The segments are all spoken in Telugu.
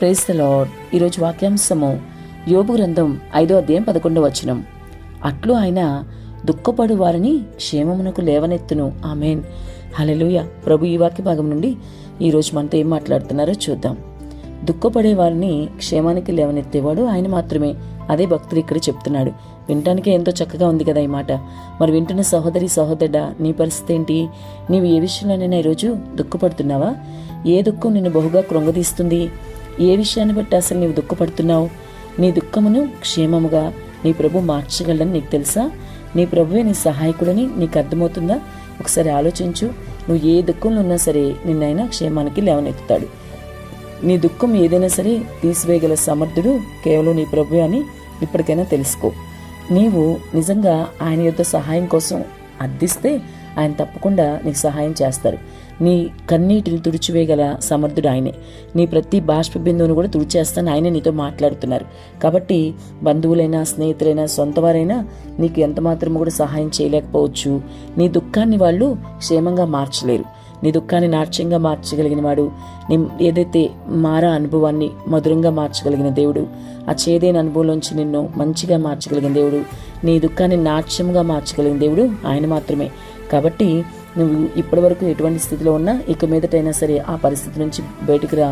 ప్రేస్ ద లార్డ్ ఈరోజు వాక్యాంశము యోబు గ్రంథం ఐదో అధ్యాయం పదకొండవ వచనం. అట్లు ఆయన దుఃఖపడు వారిని క్షేమమునకు లేవనెత్తును. ఆమెన్. హలెలుయ ప్రభు ఈ వాక్య భాగం నుండి ఈరోజు మనతో ఏం మాట్లాడుతున్నారో చూద్దాం. దుఃఖపడే వారిని క్షేమానికి లేవనెత్తేవాడు ఆయన మాత్రమే. అదే భక్తుడు ఇక్కడ చెప్తున్నాడు. వినటానికే ఎంతో చక్కగా ఉంది కదా ఈ మాట. మరి వింటున్న సహోదరి సహోదరుడా నీ పరిస్థితి ఏంటి? నీవు ఏ విషయంలోనైనా ఈరోజు దుఃఖపడుతున్నావా? ఏ దుఃఖం నిన్ను బహుగా కృంగదీస్తుంది ఏ విషయాన్ని బట్టి అసలు నీవు దుఃఖపడుతున్నావు? నీ దుఃఖమును క్షేమముగా నీ ప్రభు మార్చగలని నీకు తెలుసా? నీ ప్రభువే నీ సహాయకుడని నీకు అర్థమవుతుందా? ఒకసారి ఆలోచించు. నువ్వు ఏ దుఃఖంలో ఉన్నా సరే నిన్నైనా క్షేమానికి లేవనెత్తుతాడు. నీ దుఃఖం ఏదైనా సరే తీసివేయగల సమర్థుడు కేవలం నీ ప్రభు అని ఇప్పటికైనా తెలుసుకో. నీవు నిజంగా ఆయన యొక్క సహాయం కోసం అర్థిస్తే ఆయన తప్పకుండా నీకు సహాయం చేస్తారు. నీ కన్నీటిని తుడిచివేయగల సమర్థుడు ఆయనే. నీ ప్రతి బాష్ప బిందువును కూడా తుడిచేస్తాను ఆయనే నీతో మాట్లాడుతున్నారు. కాబట్టి బంధువులైనా స్నేహితులైనా సొంతవారైనా నీకు ఎంత మాత్రము కూడా సహాయం చేయలేకపోవచ్చు. నీ దుఃఖాన్ని వాళ్ళు క్షేమంగా మార్చలేరు. నీ దుఃఖాన్ని నాట్యంగా మార్చగలిగిన వాడు నీ ఏదైతే మారా అనుభవాన్ని మధురంగా మార్చగలిగిన దేవుడు ఆ చేదైన అనుభవంలోంచి నిన్ను మంచిగా మార్చగలిగిన దేవుడు నీ దుఃఖాన్ని నాట్యంగా మార్చగలిగిన దేవుడు ఆయన మాత్రమే. కాబట్టి నువ్వు ఇప్పటివరకు ఎటువంటి స్థితిలో ఉన్నా ఇక మీదటైనా సరే ఆ పరిస్థితి నుంచి బయటికి రా.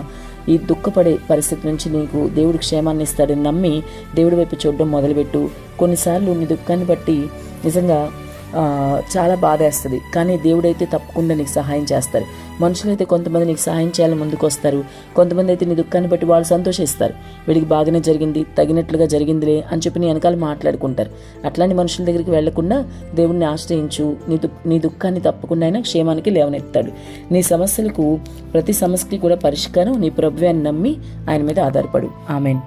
ఈ దుఃఖపడే పరిస్థితి నుంచి నీకు దేవుడు క్షేమాన్ని ఇస్తాడని నమ్మి దేవుడి వైపు చూడడం మొదలుపెట్టు. కొన్నిసార్లు నీ దుఃఖాన్ని బట్టి నిజంగా చాలా బాధేస్తుంది కానీ దేవుడైతే తప్పకుండా నీకు సహాయం చేస్తారు. మనుషులైతే కొంతమంది నీకు సహాయం చేయాలని ముందుకు వస్తారు కొంతమంది అయితే నీ దుఃఖాన్ని బట్టి వాళ్ళు సంతోషిస్తారు. వీడికి బాగానే జరిగింది తగినట్లుగా జరిగిందిలే అని చెప్పి నీ వెనకాల మాట్లాడుకుంటారు. అట్లాంటి మనుషుల దగ్గరికి వెళ్ళకుండా దేవుణ్ణి ఆశ్రయించు. నీ దు నీ దుఃఖాన్ని తప్పకుండా అయినా క్షేమానికి లేవనెత్తాడు. నీ సమస్యలకు ప్రతి సమస్యకి కూడా పరిష్కారం నీ ప్రభుత్వాన్ని నమ్మి ఆయన మీద ఆధారపడు. ఆమెన్.